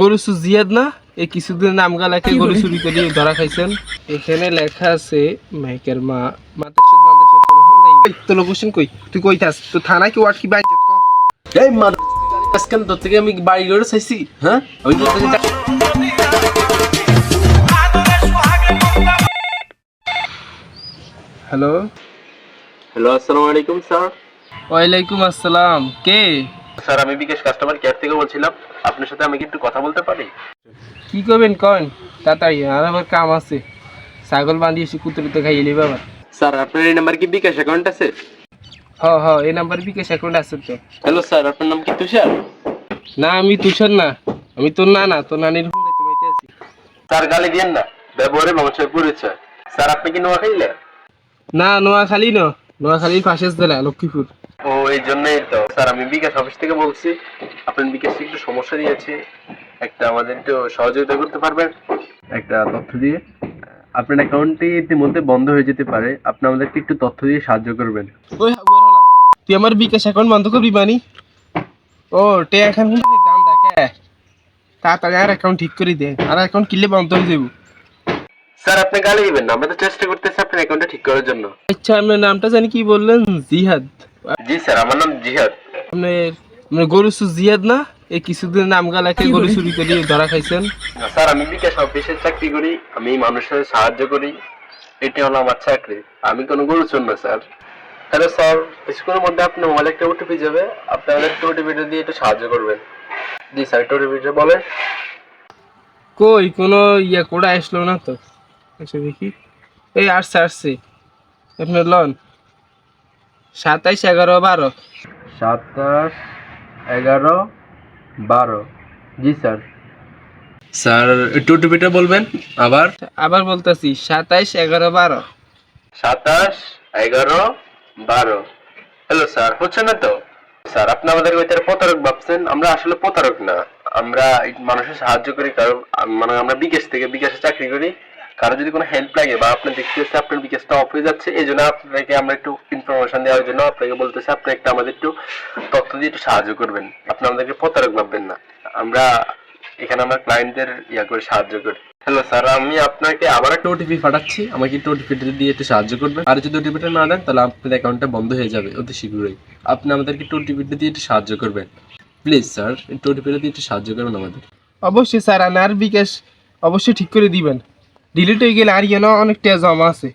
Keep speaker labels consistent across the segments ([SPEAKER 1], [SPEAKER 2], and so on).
[SPEAKER 1] গরু সু জিয়াদ না? এই কিছুদিন নাম গালাকে গরু চুরি করে ধরা খাইছেন। এখানে লেখা আছে মাইকের মা মাথা চোদ মাথা চোদ তো লোকেশন কই? তুই কই থাস? তো থানা কি ওয়াট কি বাইন কহ
[SPEAKER 2] এই মাদার আজকাল তোর থেকে আমি বাড়ি গড়ে চাইছি হ্যাঁ? আমি তোর থেকে
[SPEAKER 1] হ্যালো?
[SPEAKER 2] হ্যালো আসসালামু আলাইকুম স্যার।
[SPEAKER 1] ওয়ালাইকুম আসসালাম। কে?
[SPEAKER 2] স্যার আমি বিকাশ কাস্টমার কেয়ার থেকে বলছিলাম আপনার সাথে আমি কি একটু কথা বলতে পারি?
[SPEAKER 1] কি করবেন কন? তাড়াতাড়ি আর আবার কাম আছে। ছাগল বাঁধিয়েছি কুতুরিতে খাইয়ে নিবে আবার।
[SPEAKER 2] স্যার আপনার এই নাম্বার কি বিকাশ অ্যাকাউন্ট আছে?
[SPEAKER 1] হ হ এই নাম্বার বিকাশ অ্যাকাউন্ট আছে তো।
[SPEAKER 2] হ্যালো স্যার আপনার নাম কি তুষার?
[SPEAKER 1] না আমি তুষার না। আমি তোর না না তোর নানির হুম তুমি আছি।
[SPEAKER 2] স্যার গালি দিয়েন না। ব্যবহারে মানুষের পরিচয়। স্যার আপনি কি নোয়া খাইলে
[SPEAKER 1] না নোয়াখালী ন। নোয়াখালীর পাশের জেলা লক্ষ্মীপুর।
[SPEAKER 2] ও এই জন্যই তো। স্যার আমি বিকাশ অফিস থেকে বলছি। আপনার বিকাশে একটু সমস্যা দিয়েছে। একটা আমাদের একটু সহযোগিতা করতে পারবেন? একটা তথ্য দিয়ে। আপনার অ্যাকাউন্টটি ইতিমধ্যে বন্ধ হয়ে যেতে পারে। আপনি আমাদেরকে একটু তথ্য দিয়ে সাহায্য করবেন।
[SPEAKER 1] ওই তুই আমার বিকাশ অ্যাকাউন্ট বন্ধ করবি মানি? ও টে এখন দাম দেখে। তাড়াতাড়ি আর অ্যাকাউন্ট ঠিক করে দে। আর অ্যাকাউন্ট কিনলে বন্ধ হয়ে যাব।
[SPEAKER 2] স্যার আপনি গালি দিবেন না। আমরা তো চেষ্টা করতেছি আপনার অ্যাকাউন্টটা ঠিক করার জন্য।
[SPEAKER 1] আচ্ছা আপনার নামটা জানি কি বললেন? জিহাদ।
[SPEAKER 2] জি স্যার আমার নাম জিহাদ।
[SPEAKER 1] আপনার আপনার গরু সু জিয়াদ না? এই কিছুদিন নাম গালাকে গরু চুরি করে ধরা খাইছেন।
[SPEAKER 2] স্যার আমি বিকাশ অফিসে চাকরি করি আমি মানুষের সাহায্য করি। এটি হলো আমার চাকরি। আমি কোনো গরু চোর না স্যার। হ্যালো স্যার কিছুক্ষণের মধ্যে আপনার মোবাইলে একটা ওটিপি যাবে। আপনি আমাদের একটা ওটিপিটা দিয়ে একটু সাহায্য করবেন। জি স্যার একটা ওটিপিটা বলেন।
[SPEAKER 1] কই কোনো ইয়া কোডা আসলো না তো? আচ্ছা দেখি। এই আসছে আসছে। আপনার লন। সাতাইশ এগারো বারো।
[SPEAKER 2] সাতাশ এগারো বারো। জি স্যার। স্যার একটু ওটিপিটা বলবেন আবার?
[SPEAKER 1] আবার বলতেছি সাতাইশ এগারো বারো।
[SPEAKER 2] সাতাশ এগারো বারো। হ্যালো স্যার হচ্ছে না তো? স্যার আপনি আমাদের ভিতরে প্রতারক ভাবছেন আমরা আসলে প্রতারক না। আমরা মানুষের সাহায্য করি কারণ মানে আমরা বিকাশ থেকে বিকাশে চাকরি করি কারও যদি কোনো হেল্প লাগে বা আপনি দেখতেছে আপনার বিকাশটা অফ হয়ে যাচ্ছে, এই জন্য আপনাকে আমরা একটু ইনফরমেশন দেওয়ার জন্য আপনাকে বলতেছি, আপনি একটা আমাদের একটু তথ্য দিয়ে একটু সাহায্য করবেন। আপনি আমাদেরকে প্রতারক ভাববেন না। আমরা এখানে আমরা ক্লায়েন্টদের ইয়া করে সাহায্য করি। হ্যালো স্যার আমি আপনাকে আবার একটা ওটিপি পাঠাচ্ছি। আমাকে একটু ওটিপিটা দিয়ে একটু সাহায্য করবেন। আর যদি ওটিপিটা না দেন, তাহলে আপনার অ্যাকাউন্টটা বন্ধ হয়ে যাবে অতি শীঘ্রই। আপনি আমাদেরকে একটু ওটিপিটা দিয়ে একটু সাহায্য করবেন। প্লিজ স্যার একটু ওটিপিটা দিয়ে একটু সাহায্য করবেন আমাদের।
[SPEAKER 1] অবশ্যই স্যার আর বিকাশ অবশ্যই ঠিক করে দিবেন। ডিলিট হয়ে গেলে আর ইয়ে অনেক টেয়া জমা আছে।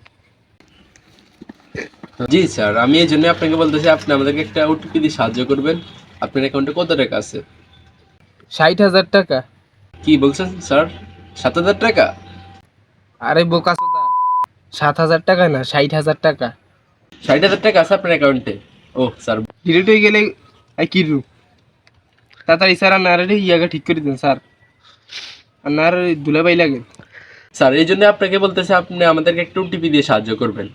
[SPEAKER 2] জি স্যার আমি এই জন্য আপনাকে বলতেছি আপনি আমাদেরকে একটা ওটিপি দিয়ে সাহায্য করবেন। আপনার অ্যাকাউন্টে কত টাকা আছে?
[SPEAKER 1] ষাট হাজার টাকা।
[SPEAKER 2] কি বলছেন স্যার? সাত হাজার টাকা?
[SPEAKER 1] আরে বোকা সোদা। সাত হাজার টাকা না ষাট হাজার টাকা।
[SPEAKER 2] ষাট হাজার টাকা আছে আপনার অ্যাকাউন্টে ও স্যার।
[SPEAKER 1] ডিলিট হয়ে গেলে আর কি রু তাড়াতাড়ি স্যার আর নারে ইয়াকে ঠিক করে দিন স্যার। আর নার দুলাবাই লাগে।
[SPEAKER 2] স্যার এই জন্য আপনাকে বলতেছে আপনি আমাদেরকে একটা ওটিপি দিয়ে সাহায্য করবেন।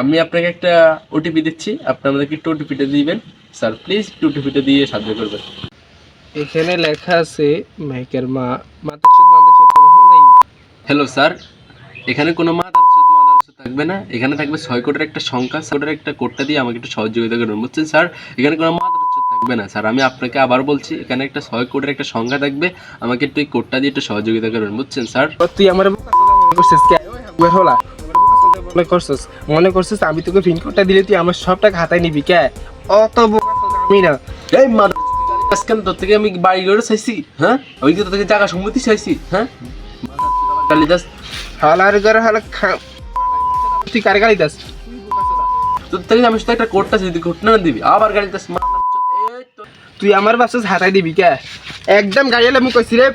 [SPEAKER 2] আমি আপনাকে একটা ওটিপি দিচ্ছি আপনি আমাদেরকে একটু ওটিপিটা দিবেন। স্যার প্লিজ একটু ওটিপিটা দিয়ে সাহায্য করবেন।
[SPEAKER 1] এখানে লেখা আছে মাইকের মা
[SPEAKER 2] হ্যালো স্যার এখানে কোনো মাদার চোদ মাদার চোদ থাকবে না। এখানে থাকবে ছয় কোটের একটা সংখ্যা কোটের একটা কোডটা দিয়ে আমাকে একটু সহযোগিতা করবেন। বুঝছেন স্যার? এখানে কোনো মাদার থাকবে না। স্যার, আমি আপনাকে আবার বলছি, এখানে একটা ছয় কোটের একটা সংখ্যা থাকবে। আমাকে একটু এই কোডটা দিয়ে একটু সহযোগিতা করবেন বুঝছেন স্যার?
[SPEAKER 1] তুই আমার মনে করছিস ওই মনে করছিস আমি তোকে পিনকোডটা দিলে তুই আমার সব টাকা হাতায় নিবি কে? অত আমি না।
[SPEAKER 2] এই আজকাল তোর থেকে আমি বাড়ি গড়ে চাইছি হ্যাঁ? কি তোর থেকে সম্মতি চাইছি হ্যাঁ? কালিদাস
[SPEAKER 1] হালার ঘরে হালা খা তুই কারে গালি দাস?
[SPEAKER 2] তোর থেকে আমি শুধু একটা কোডটা যদি কোডটা না দিবি। আবার গাড়ি দাস
[SPEAKER 1] তুই আমার বাচ্চা হাতাই দিবি কে? একদম গাড়ি এলে মুখ কইছি রে।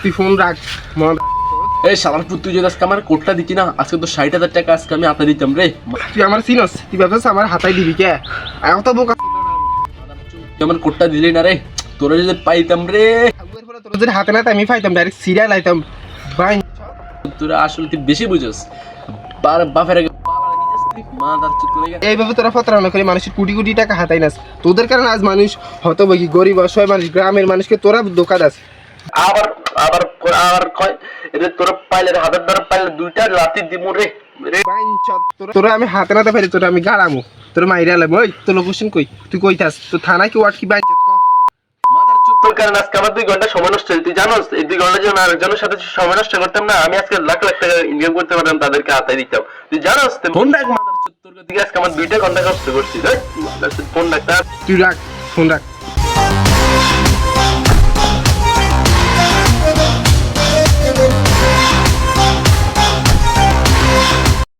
[SPEAKER 1] তুই ফোন রাখ মন
[SPEAKER 2] এই শালার পুত তুই যদি আজকে আমার কোডটা দিতি না আজকে তো ষাট হাজার টাকা আজকে আমি হাতে দিতাম রে।
[SPEAKER 1] তুই আমার চিনস তুই ভাবছিস আমার হাতাই দিবি কে? এত বোকা
[SPEAKER 2] তুই আমার কোডটা দিলি না রে তোরা যদি পাইতাম রে।
[SPEAKER 1] তোর যদি হাতে না আমি পাইতাম ডাইরেক্ট সিরিয়াল আইতাম। ভাই।
[SPEAKER 2] তোরা আসলে তুই বেশি বুঝোস। বার বাপের আগে
[SPEAKER 1] এইভাবে তোরা প্রতারণা করে মানুষের কোটি কোটি টাকা হাতাই নাস। তোদের কারণে আজ মানুষ হতভাগী গরিব অসহায় মানুষ গ্রামের মানুষকে তোরা ধোকা দাস।
[SPEAKER 2] আবার আবার আবার কয় তোরা পাইলে হাতের দ্বারা পাইলে দুইটা লাতি দিমু রে
[SPEAKER 1] তোরা- তোরা আমি হাতে নাতে পারি তোরা আমি গাড়ামু। তোরা মাইরে আলাম ওই তোর লোকেশন কই? তুই কই থাস তোর থানা কি ওয়াট কি বাইঞ্চত
[SPEAKER 2] তোর কারণে আজকে আমার দুই ঘণ্টা সময় নষ্ট হয়েছে। তুই জানোস এই দুই ঘণ্টা যেন আরেকজনের সাথে সময় নষ্ট করতাম না আমি আজকে লাখ লাখ টাকা ইনকাম করতে পারতাম তাদেরকে হাতায় দিতাম। তুই জানোস ফোন রাখ মাদার চোদ দিকে আজকে আমার দুইটা ঘণ্টা কষ্ট করছি। ফোন রাখ।
[SPEAKER 1] তুই রাখ ফোন রাখ।